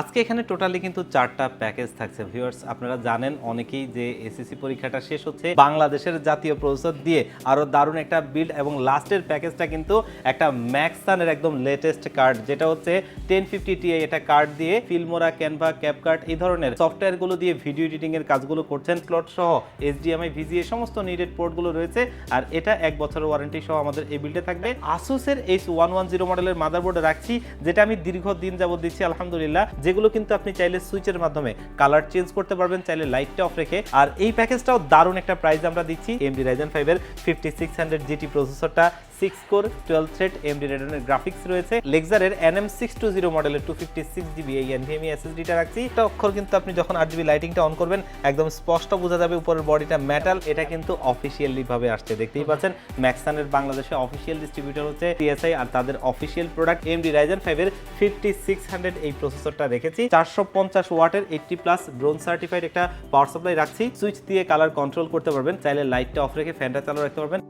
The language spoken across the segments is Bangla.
আজকে এখানে টোটালি কিন্তু চারটা প্যাকেজ থাকছে। ভিউয়ার্স, আপনারা জানেন অনেকেই যে এসএসসি পরীক্ষাটা শেষ হচ্ছে বাংলাদেশের জাতীয় প্রসেসর দিয়ে। আরও দারুণ একটা বিল্ড এবং লাস্টের প্যাকেজটা কিন্তু একটা ম্যাক্সানের একদম লেটেস্ট কার্ড যেটা হচ্ছে টেন ফিফটি টিআই এটা কার্ড দিয়ে ফিল্মোরা ক্যানভা ক্যাপকার্ট এই ধরনের সফটওয়্যারগুলো দিয়ে ভিডিও এডিটিং এর কাজগুলো করছেন। স্লট সহ এইচডিএমআই ভিজিএ সমস্ত নিডেড পোর্টগুলো রয়েছে। আর এটা এক বছরের ওয়ারেন্টি সহ আমাদের এই বিল্ডে থাকবে। আসুসের এইচ ওয়ান ওয়ান জিরো মডেলের মাদারবোর্ডে রাখছি, যেটা আমি দীর্ঘ দিন যাবত দিচ্ছি, আলহামদুলিল্লাহ। যেগুলো কিন্তু আপনি চাইলে সুইচের মাধ্যমে কালার চেঞ্জ করতে পারবেন, চাইলে লাইটটা অফ রেখে। আর এই প্যাকেজটাও দারুণ একটা প্রাইস আমরা দিচ্ছি। এমডি রাইজেন ফাইভের fifty six hundred GT প্রসেসরটা six core twelve thread AMD রেডনের graphics রয়েছে। লেক্সারের এনএম সিক্স টু জিরো মডেলের টু ফিফটি সিক্স জিবি এই এনভিএমই এসএসডিটা রাখছি। এটা অক্ষর কিন্তু আপনি যখন আট জিবি লাইটিংটা অন করবেন, একদম স্পষ্ট বোঝা যাবে উপরের বডিটা মেটাল এটা কিন্তু অফিসিয়ালি ভাবে আসছে। দেখতেই পাচ্ছেন ম্যাক্সানের বাংলাদেশে অফিসিয়াল ডিস্ট্রিবিউটর হচ্ছে টিএসআই আর তাদের অফিসিয়াল প্রোডাক্ট এমডি রাইজেন ফাইভের ফিফটি সিক্স হান্ড্রেড এই প্রসেসরটা রেখেছি। চারশো পঞ্চাশ ওয়াটের এইটটি প্লাস ব্রোন সার্টিফাইড একটা পাওয়ার সাপ্লাই রাখছি। সুইচ দিয়ে কালার কন্ট্রোল করতে পারবেন। চাইলে লাইটটা অফ রেখে ফ্যানটা চালু রাখতে পারবেন।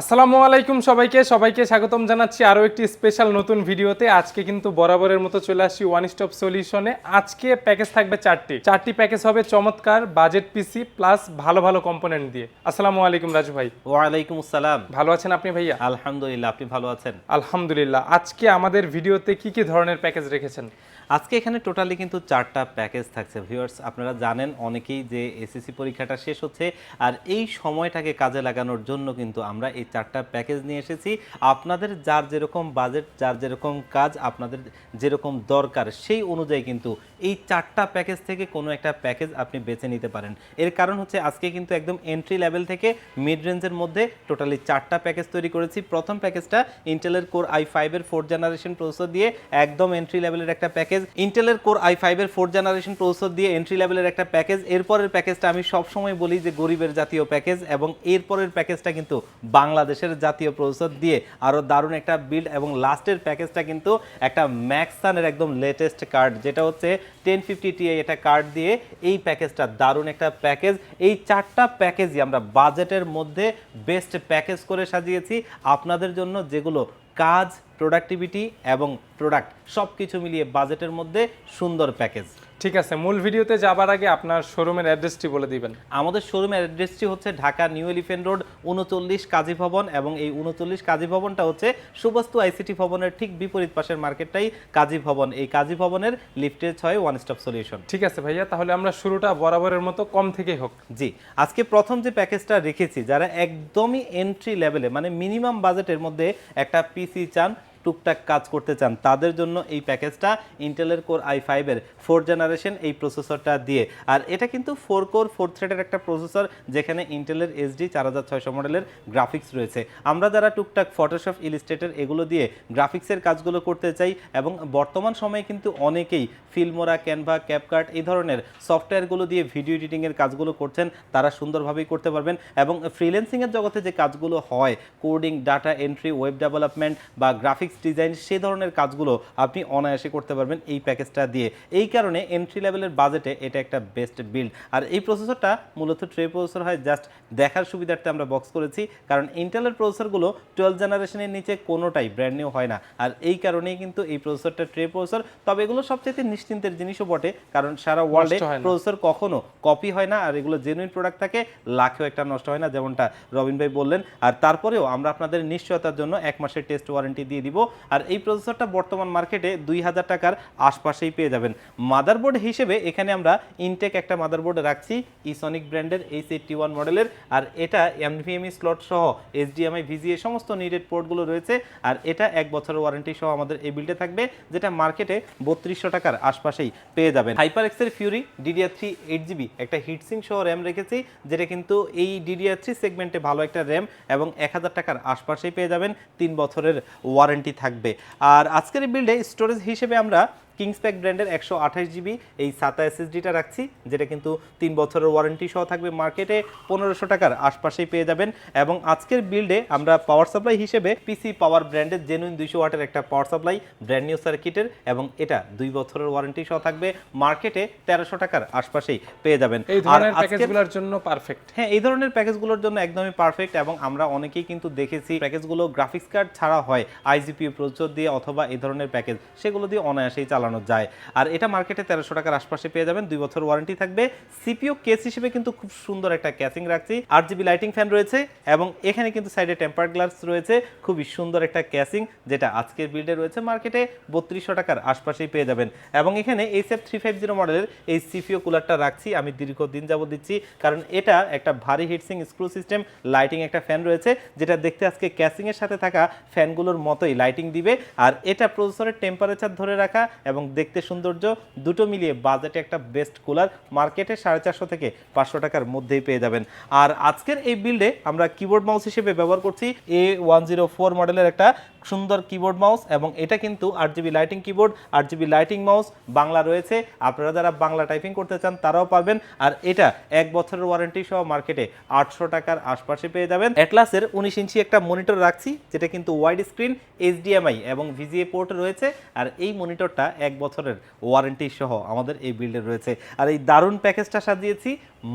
আসসালামু আলাইকুম সবাইকে সবাইকে স্বাগতম জানাচ্ছি আরও একটি স্পেশাল নতুন ভিডিওতে। আজকে কিন্তু বরাবরের মতো চলে আসি ওয়ান স্টপ সলিউশনে আজকে প্যাকেজ থাকবে চারটি। চারটি প্যাকেজ হবে চমৎকার বাজেট পিসি প্লাস ভালো ভালো কম্পোনেন্ট দিয়ে। আসসালামু আলাইকুম রাজু ভাই। ওয়ালাইকুম আসসালাম। ভালো আছেন আপনি ভাইয়া? আলহামদুলিল্লাহ আপনি ভালো আছেন? আলহামদুলিল্লাহ। আজকে আমাদের ভিডিওতে কি কি ধরনের প্যাকেজ রেখেছেন? আজকে এখানে টোটালি কিন্তু চারটা প্যাকেজ থাকছে ভিউয়ার্স আপনারা জানেন অনেকেই যে এসএসসি পরীক্ষাটা শেষ হচ্ছে, আর এই সময়টাকে কাজে লাগানোর জন্য কিন্তু আমরা এই চারটা প্যাকেজ নিয়ে এসেছি। আপনাদের যার যেরকম বাজেট যার যেরকম কাজ, আপনাদের যেরকম দরকার, সেই অনুযায়ী কিন্তু এই চারটা প্যাকেজ থেকে কোনো একটা প্যাকেজ আপনি বেছে নিতে পারেন। এর কারণ হচ্ছে আজকে কিন্তু একদম এন্ট্রি লেভেল থেকে মিড রেঞ্জের মধ্যে টোটালি চারটা প্যাকেজ তৈরি করেছি। প্রথম প্যাকেজটা ইন্টেলের কোর আই ফাইভের ফোর্থ জেনারেশন প্রসেসর দিয়ে একদম এন্ট্রি লেভেলের একটা প্যাকেজ। ইন্টেলের কোর আই ফাইভের ফোর্থ জেনারেশন প্রসেসর দিয়ে এন্ট্রি লেভেলের একটা প্যাকেজ এরপরের প্যাকেজটা আমি সবসময় বলি যে গরিবের জাতীয় প্যাকেজ এবং এরপরের প্যাকেজটা কিন্তু বাংলাদেশের জাতীয় প্রসেসর দিয়ে আরও দারুণ একটা বিল্ড এবং লাস্টের প্যাকেজটা কিন্তু একটা ম্যাক্সানের একদম লেটেস্ট কার্ড যেটা হচ্ছে টেন ফিফটি টিআই এটা কার্ড দিয়ে এই প্যাকেজটা দারুণ একটা প্যাকেজ এই চারটা প্যাকেজই আমরা বাজেটের মধ্যে বেস্ট প্যাকেজ করে সাজিয়েছি। আপনাদের জন্য যেগুলো কাজ প্রোডাক্টিভিটি এবং প্রোডাক্ট সব কিছু মিলিয়ে বাজেটের মধ্যে সুন্দর প্যাকেজ ঠিক আছে মূল ভিডিওতে যাবার আগে আপনার শোরুমের অ্যাড্রেসটি বলে দিবেন। আমাদের শোরুমের অ্যাড্রেসটি হচ্ছে ঢাকা নিউ এলিফেন্ট রোড উনচল্লিশ কাজী ভবন এবং এই উনচল্লিশ কাজী ভবনটা হচ্ছে সুবস্তু আইসিটি ভবনের ঠিক বিপরীত পাশের মার্কেটটাই কাজী ভবন। এই কাজী ভবনের লিফটের ছয় ওয়ান স্টপ সলিউশন ঠিক আছে ভাইয়া তাহলে আমরা শুরুটা বরাবরের মতো কম থেকেই হোক। জি আজকে প্রথম যে প্যাকেজটা রেখেছি যারা একদমই এন্ট্রি লেভেলে মানে মিনিমাম বাজেটের মধ্যে একটা পিসি চান টুকটাক কাজ করতে চান, তাদের জন্য এই প্যাকেজটা ইন্টেলের কোর আই ফাইভের ফোর জেনারেশন এই প্রসেসরটা দিয়ে। আর এটা কিন্তু ফোর কোর ফোর থ্রেডের একটা প্রসেসর যেখানে ইন্টেলের এসডি চার হাজার ছয়শো মডেলের গ্রাফিক্স রয়েছে। আমরা যারা টুকটাক ফটোশপ ইলিস্ট্রেটের এগুলো দিয়ে গ্রাফিক্সের কাজগুলো করতে চাই এবং বর্তমান সময়ে কিন্তু অনেকেই ফিল্মোরা ক্যানভা ক্যাপকার্ট এই ধরনের সফটওয়্যারগুলো দিয়ে ভিডিও এডিটিংয়ের কাজগুলো করছেন, তারা সুন্দরভাবেই করতে পারবেন এবং ফ্রিল্যান্সিংয়ের জগতে যে কাজগুলো হয় coding data entry web development বা গ্রাফিক্স ডিজাইন সে ধরনের কাজগুলো আপনি অনায়াসে করতে পারবেন এই প্যাকেজটা দিয়ে। এই কারণে এন্ট্রি লেভেলের বাজেটে এটা একটা বেস্ট বিল্ড আর এই প্রসেসরটা মূলত ট্রে প্রসেসর হয় জাস্ট দেখার সুবিধার্থে আমরা বক্স করেছি। কারণ ইন্টেলের প্রসেসরগুলো টুয়েলভ জেনারেশনের নিচে কোনোটাই ব্র্যান্ড নিউ হয় না। আর এই কারণেই কিন্তু এই প্রসেসরটা ট্রে প্রসেসর তবে এগুলো সবচেয়ে নিশ্চিন্তের জিনিসও বটে। কারণ সারা ওয়ার্ল্ডে প্রসেসর কখনো কপি হয় না। আর এগুলো জেনুইন প্রোডাক্ট থাকে লাখেও একটা নষ্ট হয় না যেমনটা রবিন ভাই বললেন। আর তারপরেও আমরা আপনাদের নিশ্চয়তার জন্য এক মাসের টেস্ট ওয়ারেন্টি দিয়ে দিব। আর এই প্রসেসরটা বর্তমান মার্কেটে দুই হাজার টাকার আশপাশেই পেয়ে যাবেন। মাদারবোর্ড হিসেবে এখানে আমরা ইনটেক একটা মাদারবোর্ড রাখছি ইসনিক ব্র্যান্ডের এইচ এইটটি ওয়ান মডেলের আর এটা এমভিএমই স্লট সহ এইচডিএমআই ভিজিএ সমস্ত নিডেড পোর্টগুলো রয়েছে, আর এটা এক বছরের ওয়ারেন্টি সহ আমাদের এই বিলটা থাকবে, যেটা মার্কেটে বত্রিশশো টাকার আশপাশেই পেয়ে যাবেন। হাইপার এক্সের fury DDR three eight GB একটা হিটসিং সহ র্যাম রেখেছি, যেটা কিন্তু এই ডিডিআর থ্রি সেগমেন্টে ভালো একটা র্যাম এবং এক হাজার টাকার আশপাশেই পেয়ে যাবেন, তিন বছরের ওয়ারেন্টি থাকবে। আর আজকের বিল্ডে স্টোরেজ হিসেবে আমরা কিংসপ্যাক ব্র্যান্ডের একশো আঠাশ জিবি এই সাতা এসএসডিটা রাখছি যেটা কিন্তু তিন বছরের ওয়ারেন্টি সহ থাকবে মার্কেটে পনেরোশো টাকার আশপাশেই পেয়ে যাবেন। এবং আজকের বিল্ডে আমরা পাওয়ার সাপ্লাই হিসেবে পিসি পাওয়ার ব্র্যান্ডের জেনুইন দুইশো ওয়াটের একটা পাওয়ার সাপ্লাই ব্র্যান্ড নিউ সার্কিটের এবং এটা দুই বছরের ওয়ারেন্টি সহ থাকবে। মার্কেটে তেরোশো টাকার আশপাশেই পেয়ে যাবেন। এই আর ধরনের প্যাকেজগুলোর জন্য পারফেক্ট হ্যাঁ এই ধরনের প্যাকেজগুলোর জন্য একদমই পারফেক্ট এবং আমরা অনেকেই কিন্তু দেখেছি প্যাকেজগুলো গ্রাফিক্স কার্ড ছাড়া হয় আইজিপি প্রচুর দিয়ে অথবা এই ধরনের প্যাকেজ সেগুলো দিয়ে অনায়াসেই চালানো যায়। আর এটা মার্কেটে তেরোশো টাকার আশপাশে পেয়ে যাবেন। দুই বছর ওয়ারেন্টি থাকবে। সিপিও কেস হিসেবে কিন্তু খুব সুন্দর একটা ক্যাসিং রাখছি। আট জিবি লাইটিং ফ্যান রয়েছে এবং এখানে কিন্তু সাইডে টেম্পার গ্লাস রয়েছে। খুবই সুন্দর একটা ক্যাসিং যেটা আজকের বিল্ডে রয়েছে। মার্কেটে বত্রিশশো টাকার আশপাশেই পেয়ে যাবেন। এবং এখানে এই সেফ থ্রি ফাইভ জিরো মডেলের এই সিপিও কুলারটা রাখছি। আমি দীর্ঘদিন যাবত দিচ্ছি। কারণ এটা একটা ভারী হিটসিং স্ক্রু সিস্টেম লাইটিং একটা ফ্যান রয়েছে। যেটা দেখতে আজকে ক্যাসিং এর সাথে থাকা ফ্যানগুলোর মতোই লাইটিং দিবে। আর এটা প্রসেসরের টেম্পারেচার ধরে রাখা এবং দেখতে সৌন্দর্য দুটো মিলিয়ে বাজেটে একটা বেস্ট কুলার মার্কেটে সাড়ে চারশো থেকে পাঁচশো টাকার মধ্যেই পেয়ে যাবেন। আর আজকের এই বিল্ডে আমরা কিবোর্ড মাউস হিসেবে ব্যবহার করছি এ ওয়ান জিরো ফোর মডেলের একটা সুন্দর কিবোর্ড মাউস এবং এটা কিন্তু আট জিবি লাইটিং কিবোর্ড আট জিবি লাইটিং মাউস বাংলা রয়েছে। আপনারা যারা বাংলা টাইপিং করতে চান, তারাও পারবেন। আর এটা এক বছরের ওয়ারেন্টি সহ মার্কেটে আটশো টাকার আশপাশে পেয়ে যাবেন। অ্যাটলাসের উনিশ ইঞ্চি একটা মনিটর রাখছি, যেটা কিন্তু ওয়াইড স্ক্রিন এইচডিএমআই এবং ভিজিএ পোর্ট রয়েছে। আর এই মনিটরটা এক বছরের ওয়ারেন্টি সহ আমাদের এই বিল্ডে রয়েছে। আর এই দারুণ প্যাকেজটা সাজিয়েছি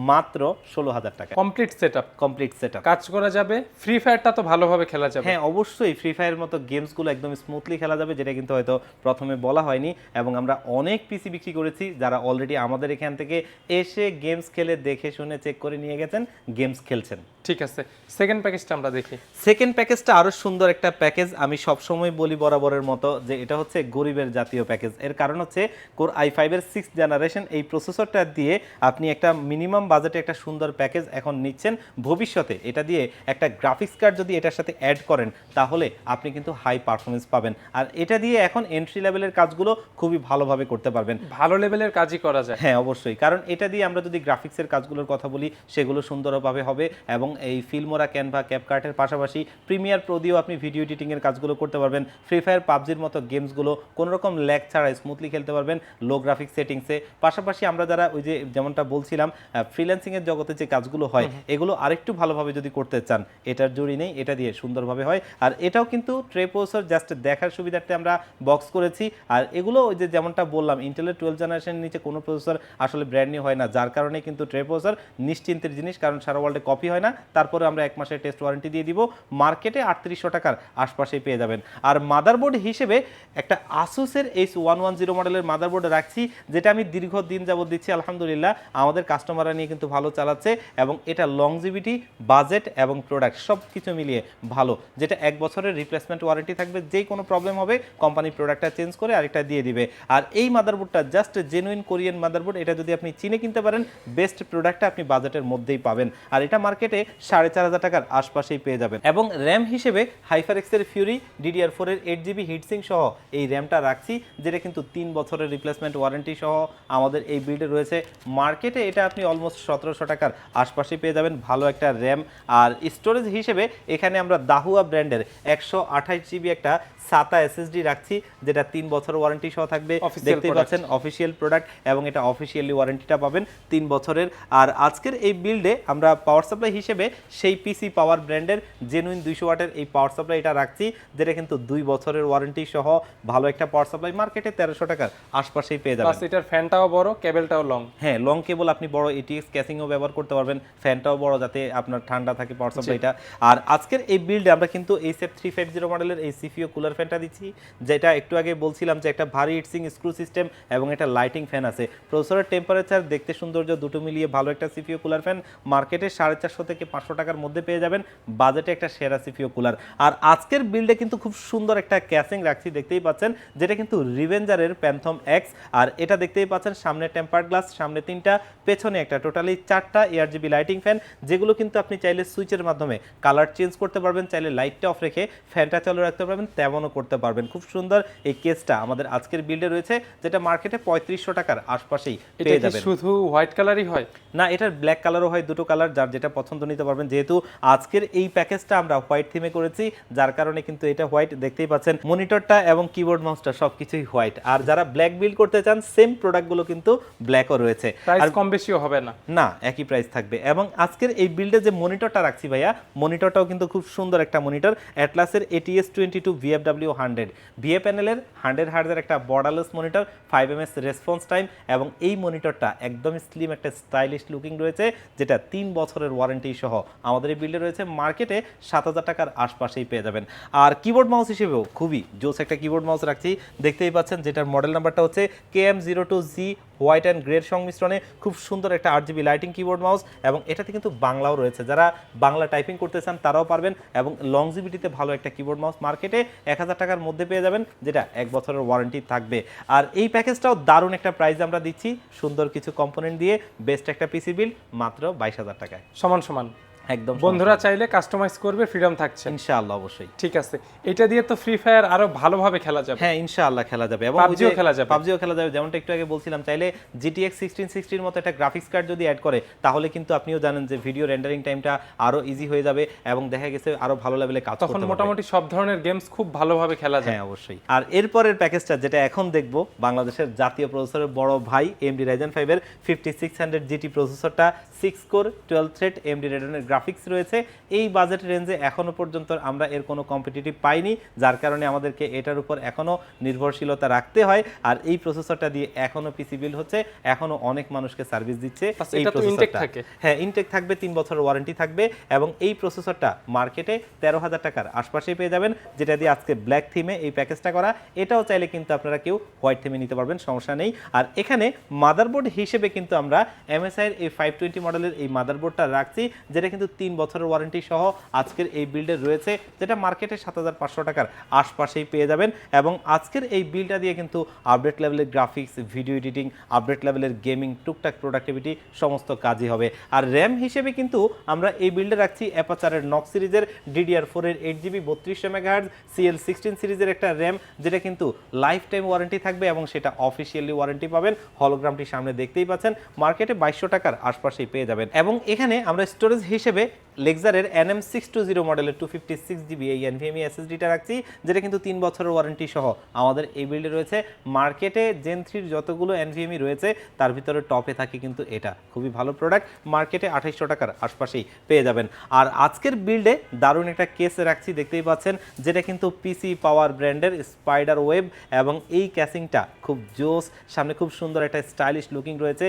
মাত্র ষোলো হাজার টাকা। Complete set up complete set up কাজ করা যাবে ফ্রি ফায়ারটা তো ভালোভাবে খেলা যাবে। হ্যাঁ অবশ্যই ফ্রি ফায়ারের মতো গেমসগুলো একদম স্মুথলি খেলা যাবে যেটা কিন্তু হয়তো প্রথমে বলা হয়নি। এবং আমরা অনেক পিসি বিক্রি করেছি যারা অলরেডি আমাদের এখান থেকে এসে গেমস খেলে দেখে শুনে চেক করে নিয়ে গেছেন গেমস খেলছেন। ঠিক আছে। সেকেন্ড প্যাকেজটা আমরা দেখি। সেকেন্ড প্যাকেজটা আরও সুন্দর একটা প্যাকেজ আমি সবসময় বলি বরাবরের মতো যে এটা হচ্ছে গরিবের জাতীয় প্যাকেজ এর কারণ হচ্ছে কোর আই ফাইভের সিক্স জেনারেশন এই প্রসেসরটা দিয়ে আপনি একটা মিনিমাম বাজেটে একটা সুন্দর প্যাকেজ এখন নিচ্ছেন। ভবিষ্যতে এটা দিয়ে একটা গ্রাফিক্স কার্ড যদি এটার সাথে অ্যাড করেন তাহলে আপনি কিন্তু হাই পারফরমেন্স পাবেন। আর এটা দিয়ে এখন এন্ট্রি লেভেলের কাজগুলো খুবই ভালোভাবে করতে পারবেন। ভালো লেভেলের কাজই করা যায়। হ্যাঁ অবশ্যই। কারণ এটা দিয়ে আমরা যদি গ্রাফিক্সের কাজগুলোর কথা বলি সেগুলো সুন্দরভাবে হবে এবং এই ফিল্মোরা ক্যানভা ক্যাপকার্টের পাশাপাশি প্রিমিয়ার প্রো দিয়েও আপনি ভিডিও এডিটিংয়ের কাজগুলো করতে পারবেন। ফ্রি ফায়ার পাবজির মতো গেমসগুলো কোনো রকম ল্যাগ ছাড়াই স্মুথলি খেলতে পারবেন। লো গ্রাফিক্স সেটিংসে পাশাপাশি আমরা যারা ওই যে যেমনটা বলছিলাম ফ্রিল্যান্সিংয়ের জগতে যে কাজগুলো হয় এগুলো আরেকটু ভালোভাবে যদি করতে চান এটার জুড়ি নেই এটা দিয়ে সুন্দরভাবে হয়। আর এটাও কিন্তু ট্রে প্রসেসর জাস্ট দেখার সুবিধার্থে আমরা বক্স করেছি। আর এগুলো ওই যে যেমনটা বললাম ইন্টেলের টুয়েলভ জেনারেশনের নিচে কোনো প্রসেসর আসলে ব্র্যান্ড নিউ হয় না। যার কারণে কিন্তু ট্রে প্রসেসর নিশ্চিন্তের জিনিস কারণ সারা ওয়ার্ল্ডে কপি হয় না। তারপরে আমরা এক মাসের টেস্ট ওয়ারেন্টি দিয়ে দিব। মার্কেটে আটত্রিশশো টাকার আশপাশেই পেয়ে যাবেন। আর মাদারবোর্ড হিসেবে একটা আসুসের এইচ ওয়ান ওয়ান জিরো মডেলের মাদারবোর্ড রাখছি যেটা আমি দীর্ঘদিন যাবত দিচ্ছি আলহামদুলিল্লাহ। আমাদের কাস্টমাররা নিয়ে কিন্তু ভালো চালাচ্ছে এবং এটা লংজিভিটি বাজেট এবং প্রোডাক্ট সব কিছু মিলিয়ে ভালো, যেটা এক বছরের রিপ্লেসমেন্ট ওয়ারেন্টি থাকবে যেই কোনো প্রবলেম হবে কোম্পানি প্রোডাক্টটা চেঞ্জ করে আরেকটা দিয়ে দিবে। আর এই মাদারবোর্ডটা জাস্ট জেনুইন কোরিয়ান মাদারবোর্ড এটা যদি আপনি চিনে কিনতে পারেন বেস্ট প্রোডাক্টটা আপনি বাজেটের মধ্যেই পাবেন। আর এটা মার্কেটে সাড়ে চার হাজার টাকার আশপাশেই পেয়ে যাবেন। এবং র্যাম হিসেবে হাইফার এক্সের ফিউরি ডিডিআর ফোরের এইট জিবি হিটসিং সহ এই র্যামটা রাখছি, যেটা কিন্তু তিন বছরের রিপ্লেসমেন্ট ওয়ারেন্টি সহ আমাদের এই বিল্ডে রয়েছে। মার্কেটে এটা আপনি অলমোস্ট সতেরোশো টাকার আশপাশে পেয়ে যাবেন ভালো একটা র্যাম। আর স্টোরেজ হিসেবে এখানে আমরা দাহুয়া ব্র্যান্ডের একশো আঠাশ জিবি একটা সাতা এসএসডি রাখছি যেটা তিন বছর ওয়ারেন্টি সহ থাকবে। দেখতেই পাচ্ছেন অফিসিয়াল প্রোডাক্ট এবং এটা অফিসিয়ালি ওয়ারেন্টিটা পাবেন তিন বছরের। আর আজকের এই বিল্ডে আমরা পাওয়ার সাপ্লাই হিসেবে সেই পিসি পাওয়ার ব্র্যান্ডের জেনুইন দুইশো ওয়াটের এই পাওয়ার সাপ্লাই এটা রাখছি যেটা কিন্তু দুই বছরের ওয়ারেন্টি সহ ভালো একটা পাওয়ার সাপ্লাই মার্কেটে তেরোশো টাকার আশপাশেই পেয়ে যাবেন। এটার ফ্যানটাও বড় কেবলটাও লং হ্যাঁ লং কেবল আপনি বড় এটিএক্স ক্যাসিংও ব্যবহার করতে পারবেন ফ্যানটাও বড় যাতে আপনার ঠান্ডা থাকে পাওয়ার সাপ্লাইটা আর আজকের এই বিল্ডে আমরা কিন্তু এই থ্রি ফাইভ জিরো মডেলের এই সিপিও কুলার ফ্যানটা দিচ্ছি, যেটা একটু আগে বলছিলাম যে একটা ভারী হিটসিং স্ক্রু সিস্টেম এবং একটা লাইটিং ফ্যান আছে। প্রসেসরের টেম্পারেচার দেখতে সৌন্দর্য দুটো মিলিয়ে ভালো একটা সিপিও কুলার ফ্যান মার্কেটে সাড়ে চারশো থেকে পাঁচশো টাকার মধ্যে পেয়ে যাবেন বাজেটে একটা সেরা সিপিও কুলার আর আজকের বিল্ডে কিন্তু খুব সুন্দর একটা ক্যাসিং রাখছি, দেখতেই পাচ্ছেন, যেটা কিন্তু রিভেঞ্জারের প্যান্থম এক্স আর এটা দেখতেই পাচ্ছেন, সামনে টেম্পার গ্লাস সামনে তিনটা, পেছনে একটা টোটালি চারটা এয়ার জিবি লাইটিং ফ্যান যেগুলো কিন্তু আপনি চাইলে সুইচের মাধ্যমে কালার চেঞ্জ করতে পারবেন, চাইলে লাইটটা অফ রেখে ফ্যানটা চালু রাখতে পারবেন, তেমনও করতে পারবেন। খুব সুন্দর এই কেসটা আমাদের আজকের বিল্ডে রয়েছে যেটা মার্কেটে পঁয়ত্রিশশো টাকার আশপাশেই এটা পেয়ে যাবেন। শুধু হোয়াইট কালারই হয়? না এটার ব্ল্যাক কালারও হয় দুটো কালার যার যেটা পছন্দ নিতে পারবেন। যেহেতু আজকের এই প্যাকেজটা আমরা হোয়াইট থিমে করেছি যার কারণে কিন্তু এটা হোয়াইট দেখতেই পাচ্ছেন। মনিটরটা এবং কিবোর্ড মাউসটা সবকিছুই হোয়াইট। আর যারা ব্ল্যাক বিল করতে চান সেম প্রোডাক্টগুলো কিন্তু ব্ল্যাকও রয়েছে। আর কম বেশিও হবে না। না একই প্রাইস থাকবে। এবং আজকের এই বিল্ডে যে মনিটরটা রাখছি ভাইয়া মনিটরটাও কিন্তু খুব সুন্দর একটা monitor. অ্যাটলাসের ATS twenty two VFW hundred VA প্যানেলের হান্ড্রেড হার্ডের একটা borderless monitor five M S response time এবং এই মনিটরটা একদম স্লিম একটা স্টাইলিশ লুকিং রয়েছে, যেটা তিন বছরের ওয়ারেন্টি সহ আমাদের এই বিল্ডে রয়েছে। মার্কেটে সাত হাজার টাকার আশপাশেই পেয়ে যাবেন। আর কিবোর্ড মাউস হিসেবেও খুবই জোস একটা কিবোর্ড মাউস রাখছি। দেখতেই পাচ্ছেন যেটার মডেল নাম্বারটা হচ্ছে K M zero two G white and গ্রের সংমিশ্রণে খুব সুন্দর একটা আট জিবি লাইটিং কিবোর্ড মাউস এবং এটাতে কিন্তু বাংলাও রয়েছে। যারা বাংলা টাইপিং করতে চান তারাও পারবেন এবং লংজিবিটিতে ভালো একটা কিবোর্ড মাউস মার্কেটে এক হাজার টাকার মধ্যে পেয়ে যাবেন, যেটা এক বছরের ওয়ারেন্টি থাকবে। আর এই প্যাকেজটাও দারুণ একটা প্রাইস আমরা দিচ্ছি, সুন্দর কিছু কম্পোনেন্ট দিয়ে বেস্ট একটা পিসি বিল মাত্র বাইশ হাজার টাকায়। সমান সমান। একদম বন্ধুরা চাইলে কাস্টমাইজ করবে ফ্রিডম থাকছে। ইনশাআল্লাহ অবশ্যই। ঠিক আছে। এটা দিয়ে তো ফ্রি ফায়ার আরও ভালোভাবে খেলা যাবে। হ্যাঁ ইনশাআল্লাহ খেলা যাবে। এবং PUBG ও খেলা যাবে। পাবজিও খেলা যাবে যেমনটা একটু আগে বলছিলাম চাইলে জিটিএক্স সিক্সটিন সিক্সটির মতো একটা গ্রাফিক্স কার্ড যদি অ্যাড করে তাহলে কিন্তু আপনিও জানেন যে ভিডিও রেন্ডারিং টাইমটা আরও ইজি হয়ে যাবে এবং দেখা গেছে আরও ভালো লেভেলে কাজ তখন করতে পারবে। মোটামুটি সব ধরনের গেমস খুব ভালোভাবে খেলা যায় হ্যাঁ অবশ্যই। আর এরপরের প্যাকেজটা যেটা এখন দেখব বাংলাদেশের জাতীয় প্রসেসরের বড় ভাই এমডি রাইজেন ফাইভের fifty six hundred GT প্রসেসরটা six core twelve thread AMD রেডনের graphics রয়েছে। এই বাজেট রেঞ্জে এখনও পর্যন্ত আমরা এর কোনো কম্পিটিটিভ পাইনি যার কারণে আমাদেরকে এটার উপর এখনও নির্ভরশীলতা রাখতে হয়। আর এই প্রসেসরটা দিয়ে এখনও পিসি বিল হচ্ছে এখনও অনেক মানুষকে সার্ভিস দিচ্ছে এই প্রসেসরটা হ্যাঁ ইনটেক থাকবে তিন বছরের ওয়ারেন্টি থাকবে এবং এই প্রসেসরটা মার্কেটে তেরো হাজার টাকার আশপাশেই পেয়ে যাবেন যেটা দিয়ে আজকে ব্ল্যাক থিমে এই প্যাকেজটা করা। এটাও চাইলে কিন্তু আপনারা কেউ হোয়াইট থিমে নিতে পারবেন সমস্যা নেই। আর এখানে মাদারবোর্ড হিসেবে কিন্তু আমরা এমএসআইয়ের এই ফাইভ টোয়েন্টি মডেলের এই মাদারবোর্ডটা রাখছি যেটা কিন্তু তিন বছরের ওয়ারেন্টি সহ আজকের এই বিল্ডে রয়েছে, যেটা মার্কেটে সাত হাজার পাঁচশো টাকার আশপাশেই পেয়ে যাবেন। এবং আজকের এই বিলটা দিয়ে কিন্তু আপডেট লেভেলের গ্রাফিক্স ভিডিও এডিটিং আপডেট লেভেলের গেমিং টুকটাক প্রোডাক্টিভিটি সমস্ত কাজই হবে। আর র্যাম হিসেবে কিন্তু আমরা এই বিল্ডে রাখছি অ্যাপাচারের নক সিরিজের ডিডিআর ফোরের এইট জিবি বত্রিশশো মেগাহার্জ সিএল সিক্সটিন সিরিজের একটা র্যাম যেটা কিন্তু লাইফ টাইম ওয়ারেন্টি থাকবে এবং সেটা অফিসিয়ালি ওয়ারেন্টি পাবেন। হলোগ্রামটি সামনে দেখতেই পাচ্ছেন। মার্কেটে বাইশশো টাকার আশপাশেই পেয়ে যাবেন। এবং এখানে আমরা স্টোরেজ হিসেবে লেক্সারের এনএম সিক্স টু জিরো মডেলের টু ফিফটি সিক্স জিবি এই এনভিএমই এসএসডিটা রাখছি যেটা কিন্তু তিন বছরের ওয়ারেন্টি সহ আমাদের এই বিল্ডে রয়েছে। মার্কেটে জেন থ্রির যতগুলো এনভিএমই রয়েছে তার ভিতরে টপে থাকে কিন্তু এটা। খুবই ভালো প্রোডাক্ট মার্কেটে আঠাইশশো টাকার আশপাশেই পেয়ে যাবেন। আর আজকের বিল্ডে দারুণ একটা কেস রাখছি দেখতেই পাচ্ছেন যেটা কিন্তু পিসি পাওয়ার ব্র্যান্ডের স্পাইডার ওয়েব এবং এই ক্যাসিংটা খুব জোস সামনে খুব সুন্দর একটা স্টাইলিশ লুকিং রয়েছে।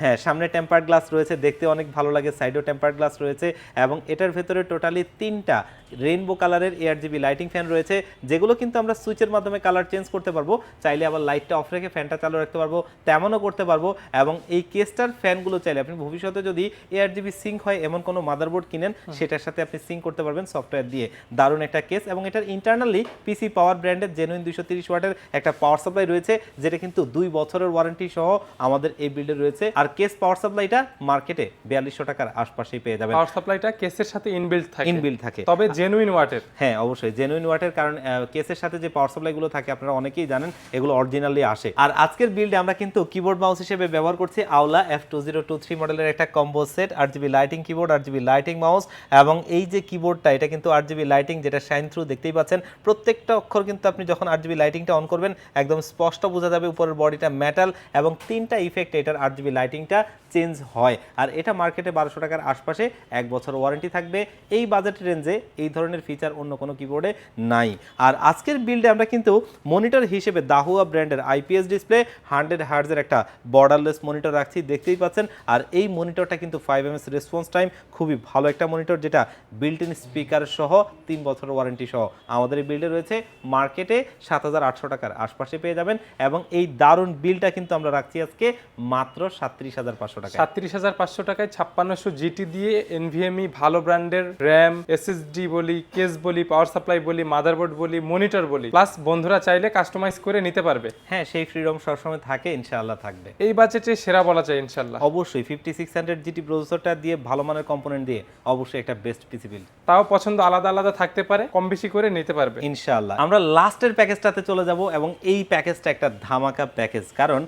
হ্যাঁ সামনে টেম্পার্ড গ্লাস রয়েছে দেখতে অনেক ভালো লাগে। সাইডেও টেম্পার্ড গ্লাস রয়েছে এবং এটার ভেতরে টোটালি তিনটা রেইনবো কালারের এয়ার জিবি লাইটিং ফ্যান রয়েছে যেগুলো কিন্তু আমরা সুইচের মাধ্যমে কালার চেঞ্জ করতে পারব। চাইলে আবার লাইটটা অফ রেখে ফ্যানটা চালু রাখতে পারব তেমনও করতে পারব। এবং এই কেসটার ফ্যানগুলো চাইলে আপনি ভবিষ্যতে যদি এয়ার জিবি সিঙ্ক হয় এমন কোনো মাদারবোর্ড কিনেন সেটার সাথে আপনি সিঙ্ক করতে পারবেন সফটওয়্যার দিয়ে। দারুণ একটা কেস এবং এটার ইন্টারনালি পিসি পাওয়ার ব্র্যান্ডের জেনুইন দুইশো তিরিশ ওয়াটের একটা পাওয়ার সাপ্লাই রয়েছে যেটা কিন্তু দুই বছরের ওয়ারেন্টি সহ আমাদের এই বিল্ডে রয়েছে। আর কেস পাওয়ার সাপ্লাইটা মার্কেটে বিয়াল্লিশশো টাকার আশপাশেই পেয়ে যাবেন। পাওয়ার সাপ্লাইটা কেসের সাথে ইনবিল্ড থাকে। ইনবিল্ড থাকে। তবে জেনুইন ওয়াটের হ্যাঁ অবশ্যই। জেনুইন ওয়াটের কারণ কেসের সাথে যে পাওয়ার সাপ্লাইগুলো থাকে, আপনারা অনেকেই জানেন, এগুলো অরিজিনালি আসে। আর আজকের বিল্ডে আমরা কিন্তু কিবোর্ড মাউস হিসেবে ব্যবহার করছি Aula F two zero two three মডেলের একটা combo set R GB lighting keyboard R GB lighting mouse এবং এই যে কিবোর্ডটা এটা কিন্তু আর জিবি লাইটিং যেটা শাইন থ্রু দেখতেই পাচ্ছেন। প্রত্যেকটা অক্ষর কিন্তু আপনি যখন আর জিবি লাইটিংটা অন করবেন, একদম স্পষ্ট বোঝা যাবে উপরের বডিটা মেটাল এবং তিনটা ইফেক্ট এটার আর জিবি লাইটিংটা চেঞ্জ হয়। আর এটা মার্কেটে বারোশো টাকার আশপাশে এক বছর ওয়ারেন্টি থাকবে। এই বাজেট রেঞ্জে এই ধরনের ফিচার অন্য কোনো কিবোর্ডে নাই। আর আজকের বিল্ডে আমরা কিন্তু মনিটর হিসেবে দাহুয়া ব্র্যান্ডের আইপিএস ডিসপ্লে হান্ড্রেড হার্জের একটা বর্ডারলেস মনিটর রাখছি, দেখতেই পাচ্ছেন। আর এই মনিটরটা কিন্তু five M S response time খুবই ভালো একটা মনিটর যেটা বিল্ট ইন স্পিকার সহ তিন বছর ওয়ারেন্টি সহ আমাদের এই বিল্ডে রয়েছে। মার্কেটে সাত হাজার আটশো টাকার আশপাশে পেয়ে যাবেন এবং এই দারুণ বিলটা কিন্তু আমরা রাখছি আজকে মাত্র সাতত্রিশ হাজার পাঁচশো টাকা সাতত্রিশ হাজার পাঁচশো টাকায় ছাপ্পান্নশো জিটি দিয়ে এনভিএমই ভালো ব্র্যান্ডের র্যাম এসএসডি বলি কেস বলি পাওয়ার সাপ্লাই বলি মাদারবোর্ড বলি মনিটর বলি প্লাস বন্ধুরা চাইলে কাস্টমাইজ করে নিতে পারবে। হ্যাঁ সেই ফ্রিডম সবসময় থাকে ইনশাআল্লাহ থাকবে। এই বাজেটে সেরা বলা যায় ইনশাল্লাহ অবশ্যই ফিফটি সিক্স হান্ড্রেড জিটি প্রসেসরটা দিয়ে ভালো মানের কম্পোনেন্ট দিয়ে অবশ্যই একটা বেস্ট পিসি বিল তাও পছন্দ আলাদা আলাদা থাকতে পারে কম বেশি করে নিতে পারবে। ইনশাআল্লাহ। আমরা লাস্টের প্যাকেজটাতে চলে যাব এবং এই প্যাকেজটা একটা ধামাকা প্যাকেজ কারণ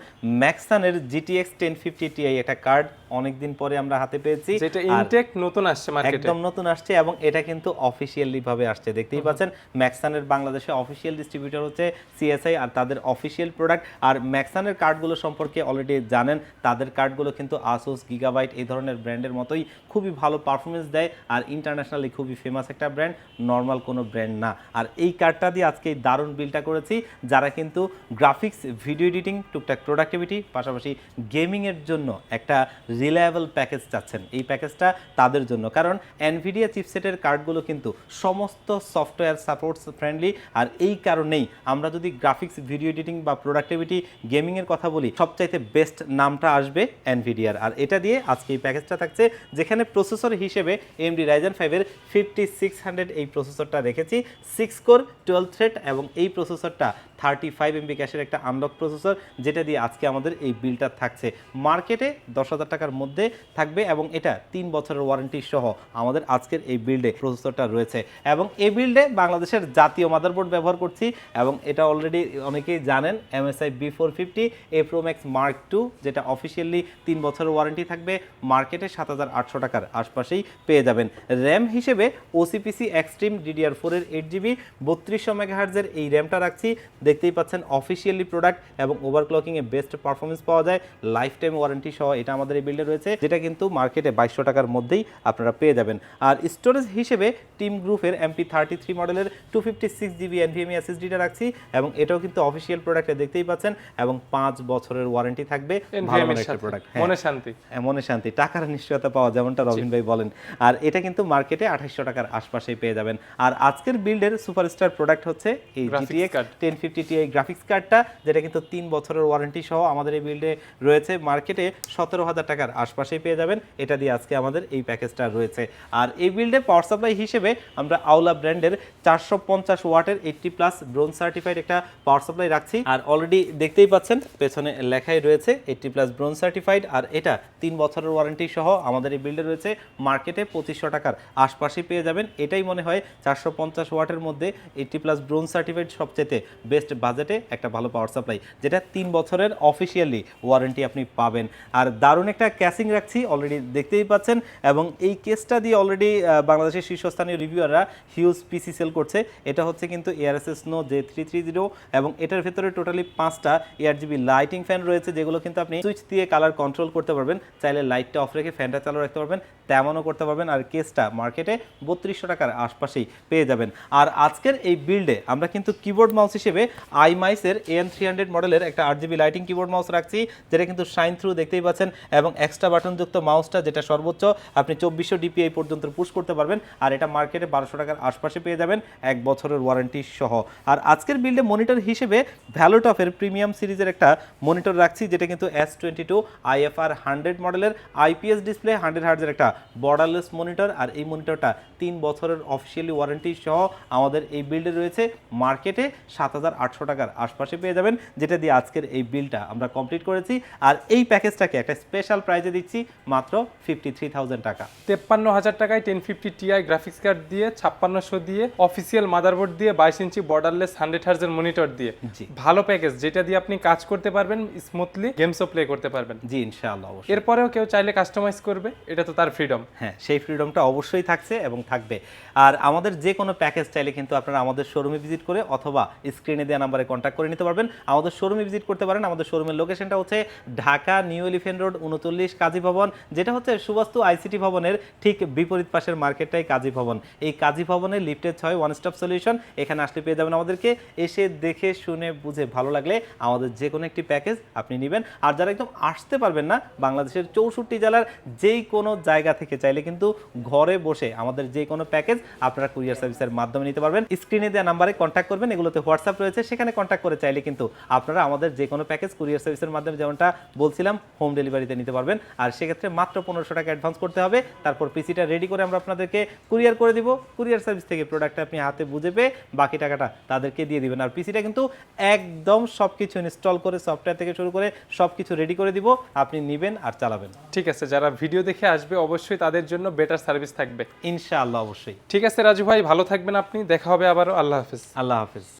ম্যাক্সানের জিটিএক্স টেন ফিফটি টিআই একটা কার্ড অনেকদিন পরে আমরা হাতে পেয়েছি। যেটা ইনটেক নতুন আসছে মার্কেটে একদম নতুন আসছে এবং এটা কিন্তু অফিসিয়ালি ভাবে আসছে। দেখতেই পাচ্ছেন ম্যাক্সানের বাংলাদেশে অফিসিয়াল ডিস্ট্রিবিউটর হচ্ছে সিএসআই আর তাদের অফিসিয়াল প্রোডাক্ট আর ম্যাক্সানের কার্ডগুলো সম্পর্কে অলরেডি জানেন তাদের কার্ডগুলো কিন্তু আসুস গিগাবাইট এই ধরনের ব্র্যান্ডের মতোই খুবই ভালো পারফরমেন্স দেয় আর ইন্টারন্যাশনালি খুবই ফেমাস একটা ব্র্যান্ড নর্মাল কোনো ব্র্যান্ড না। আর এই কার্ডটা দিয়ে আজকে এই দারুণ বিলটা করেছি যারা কিন্তু গ্রাফিক্স ভিডিও এডিটিং টুকটাক প্রোডাক্টিভিটি পাশাপাশি গেমিংয়ের জন্য একটা রিলায়েবল প্যাকেজ চাচ্ছেন। এই প্যাকেজটা তাদের জন্য। কারণ এনভিডিয়া চিপসেটের কার্ডগুলো কিন্তু সমস্ত সফটওয়্যার সাপোর্টস ফ্রেন্ডলি আর এই কারণেই আমরা যদি গ্রাফিক্স ভিডিও এডিটিং বা প্রোডাক্টিভিটি গেমিংয়ের কথা বলি, সবচাইতে বেস্ট নামটা আসবে এনভিডিয়ার আর এটা দিয়ে আজকে এই প্যাকেজটা থাকছে, যেখানে প্রসেসর হিসেবে এমডি রাইজেন ফাইভের ফিফটি সিক্স হান্ড্রেড এই প্রসেসরটা রেখেছি। সিক্স কোর টুয়েলভ থ্রেড এবং এই প্রসেসরটা থার্টি ফাইভ এমবি ক্যাশের একটা আনলক প্রসেসর, যেটা দিয়ে আজকে আমাদের এই বিলটা থাকছে। মার্কেটে দশ হাজার টাকার মধ্যে থাকবে এবং এটা তিন বছরের ওয়ারেন্টি সহ আমাদের আজকের এই বিল্ডে প্রসেসরটা রয়েছে। এবং এই বিল্ডে বাংলাদেশের জাতীয় মাদারবোর্ড ব্যবহার করছি এবং এটা অলরেডি অনেকেই জানেন MSI B four fifty A Pro Max mark two যেটা অফিসিয়ালি তিন বছরের ওয়ারেন্টি থাকবে। মার্কেটে সাত হাজার আটশো টাকার আশপাশেই পেয়ে যাবেন। র্যাম হিসেবে ওসিপিসি এক্সট্রিম ডিডিআর ফোরের এইট জিবি বত্রিশশো মেগাহার্জের এই র্যামটা রাখছি। দেখতেই পাচ্ছেন অফিসিয়ালি প্রোডাক্ট এবং ওভারক্লকিংয়ে বেস্ট পারফরমেন্স পাওয়া যায়। লাইফ টাইম ওয়ারেন্টি সহ এটা আমাদের এই বিল্ডে রয়েছে যেটা কিন্তু মার্কেটে বাইশশো টাকার মধ্যেই আপনারা পেয়ে যাবেন। আর স্টোরেজ হিসেবে টিম গ্রুপের এমপি থার্টি থ্রি মডেলের two fifty six GB NVMe এসএসডিটা রাখছি এবং এটাও কিন্তু অফিসিয়াল প্রোডাক্টে দেখতেই পাচ্ছেন এবং পাঁচ বছরের ওয়ারেন্টি থাকবে। ভালো একটা প্রোডাক্ট মনে শান্তি। মনে শান্তি। টাকার নিশ্চয়তা পাওয়া যেমনটা রবিন ভাই বলেন। আর এটা কিন্তু মার্কেটে আঠাশশো টাকার আশপাশেই পেয়ে যাবেন। আর আজকের বিল্ডের সুপারস্টার প্রোডাক্ট হচ্ছে এই GTX ten fifty Ti graphics কার্ডটা, যেটা কিন্তু তিন বছরের ওয়ারেন্টি সহ আমাদের এই বিল্ডে রয়েছে। মার্কেটে সতেরো হাজার টাকার আশপাশেই পেয়ে যাবেন। এটা দিয়ে আজকে আমাদের এই প্যাকেজটা রয়েছে। আর এই বিল্ডে পাওয়ার সাপ্লাই হিসেবে আমরা আওলা ব্র্যান্ডের চারশো পঞ্চাশ ওয়াটের এইটটি প্লাস ব্রোন সার্টিফাইড একটা পাওয়ার সাপ্লাই রাখছি। আর অলরেডি দেখতেই পাচ্ছেন, পেছনে লেখাই রয়েছে এইটটি প্লাস ব্রোন সার্টিফাইড আর এটা তিন বছরের ওয়ারেন্টি সহ আমাদের এই বিল্ডে রয়েছে। মার্কেটে পঁচিশশো টাকার আশপাশেই পেয়ে যাবেন। এটাই মনে হয় চারশো পঞ্চাশ ওয়াটের মধ্যে এইটটি প্লাস ব্রোন সার্টিফাইড সবচেয়ে বেস্ট বাজেটে একটা ভালো পাওয়ার সাপ্লাই যেটা তিন বছরের অফিসিয়ালি ওয়ারেন্টি আপনি পাবেন। আর দারুণ একটা ক্যাসিং রাখছি অলরেডি দেখতেই পাচ্ছেন, এবং এই কেসটা দিয়ে অলরেডি বাংলাদেশের শীর্ষস্থানীয় রিভিউয়াররা হিউজ পিসি সেল করছে। এটা হচ্ছে কিন্তু ARSS no J three three zero এবং এটার ভেতরে টোটালি পাঁচটা এয়ার জিবি লাইটিং ফ্যান রয়েছে, যেগুলো কিন্তু আপনি সুইচ দিয়ে কালার কন্ট্রোল করতে পারবেন। চাইলে লাইটটা অফ রেখে ফ্যানটা চালু রাখতে পারবেন, তেমনও করতে পারবেন, আর কেসটা মার্কেটে বত্রিশশো টাকার আশপাশেই পেয়ে যাবেন। আর আজকের এই বিল্ডে আমরা কিন্তু কিবোর্ড মাউস হিসেবে আইমাইসের এন থ্রি হান্ড্রেড মডেলের একটা আট জিবি লাইটিং কিবোর্ড মাউস রাখছি, যেটা কিন্তু শাইন থ্রু দেখতেই পাচ্ছেন এবং এক্সট্রা বাটনযুক্ত মাউসটা যেটা সর্বোচ্চ, আপনি চব্বিশশো ডিপিআই পর্যন্ত পুশ করতে পারবেন আর এটা মার্কেটে বারোশো টাকার আশপাশে পেয়ে যাবেন এক বছরের ওয়ারেন্টি সহ। আর আজকের বিল্ডে মনিটর হিসেবে ভ্যালোটফের প্রিমিয়াম সিরিজের একটা মনিটর রাখছি, যেটা কিন্তু S twenty two IFR hundred মডেলের আইপিএস ডিসপ্লে হান্ড্রেড হার্জের একটা বর্ডারলেস মনিটর আর এই মনিটরটা তিন বছরের অফিসিয়ালি ওয়ারেন্টি সহ আমাদের এই বিল্ডে রয়েছে। মার্কেটে সাত হাজার আটশো টাকার আশপাশে পেয়ে যাবেন যেটা দিয়ে আজকের এই বিলটা আমরা কমপ্লিট করেছি। আর এই প্যাকেজটাকে একটা স্পেশাল প্রাইজে দিচ্ছি মাত্র ফিফটি থ্রি থাউজেন্ড টাকা। তেপ্পান্ন হাজার টাকায় ten fifty Ti graphics card দিয়ে ছাপ্পান্নশো দিয়ে অফিসিয়াল মাদারবোর্ড দিয়ে বাইশ ইঞ্চি বর্ডারলেস হান্ড্রেড হার্জের মনিটর দিয়ে। জি। ভালো প্যাকেজ যেটা দিয়ে আপনি কাজ করতে পারবেন স্মুথলি গেমসও প্লে করতে পারবেন। জি ইনশাআল্লাহ অবশ্যই। এরপরেও কেউ চাইলে কাস্টমাইজ করবে এটা তো তার ফ্রিডম হ্যাঁ সেই ফ্রিডমটা অবশ্যই থাকছে এবং থাকবে। আর আমাদের যে কোনো প্যাকেজ চাইলে কিন্তু আপনারা আমাদের শোরুমে ভিজিট করে অথবা স্ক্রিনে দেওয়া নাম্বারে কন্ট্যাক্ট করে নিতে পারবেন। আমাদের শোরুমে ভিজিট করতে পারেন। আমাদের শোরুমের লোকেশনটা হচ্ছে ঢাকা নিউ এলিফেন্ট রোড উনচল্লিশ কাজী ভবন, যেটা হচ্ছে সুবাস্তু আইসিটি ভবনের ঠিক বিপরীত পাশের মার্কেটটাই কাজী ভবন। এই কাজী ভবনে লিফটের ছয় ওয়ান স্টপ সলিউশন এখানে আসলে পেয়ে যাবেন আমাদেরকে। এসে দেখে, শুনে, বুঝে ভালো লাগলে আমাদের যে কোনো একটি প্যাকেজ আপনি নেবেন। আর যারা একদম আসতে পারবেন না, বাংলাদেশের চৌষট্টি জেলার যেই কোনো জায়গা থেকে চাইলে কিন্তু ঘরে বসে আমাদের যে কোনো প্যাকেজ আপনারা কুরিয়ার সার্ভিসের মাধ্যমে নিতে পারবেন। স্ক্রিনে দেওয়া নাম্বারে কন্ট্যাক্ট করবেন। এগুলোতে হোয়াটসঅ্যাপ রয়েছে। সেখানে কন্ট্যাক্ট করে চাইলে কিন্তু আপনারা আমাদের যে কোনো প্যাকেজ কুরিয়ার সার্ভিসের মাধ্যমে যেমনটা বলছিলাম হোম ডেলিভারিতে নিতে পারবেন। আর সেক্ষেত্রে মাত্র পনেরোশো টাকা অ্যাডভান্স করতে হবে। তারপর পিসিটা রেডি করে আমরা আপনাদেরকে কুরিয়ার করে দিব। কুরিয়ার সার্ভিস থেকে প্রোডাক্টটা আপনি হাতে বুঝে পেয়ে বাকি টাকাটা তাদেরকে দিয়ে দিবেন। আর পিসিটা কিন্তু একদম সব কিছু ইনস্টল করে সফটওয়্যার থেকে শুরু করে সব কিছু রেডি করে দিব। আপনি নেবেন আর চালাবেন। ঠিক আছে যারা ভিডিও দেখে আসবে অবশ্যই তাদের জন্য বেটার সার্ভিস থাকবে। ইনশাআল্লাহ অবশ্যই। ঠিক আছে রাজু ভাই ভালো থাকবেন আপনি। দেখা হবে আবারও। আল্লাহ হাফিজ। আল্লাহ হাফিজ।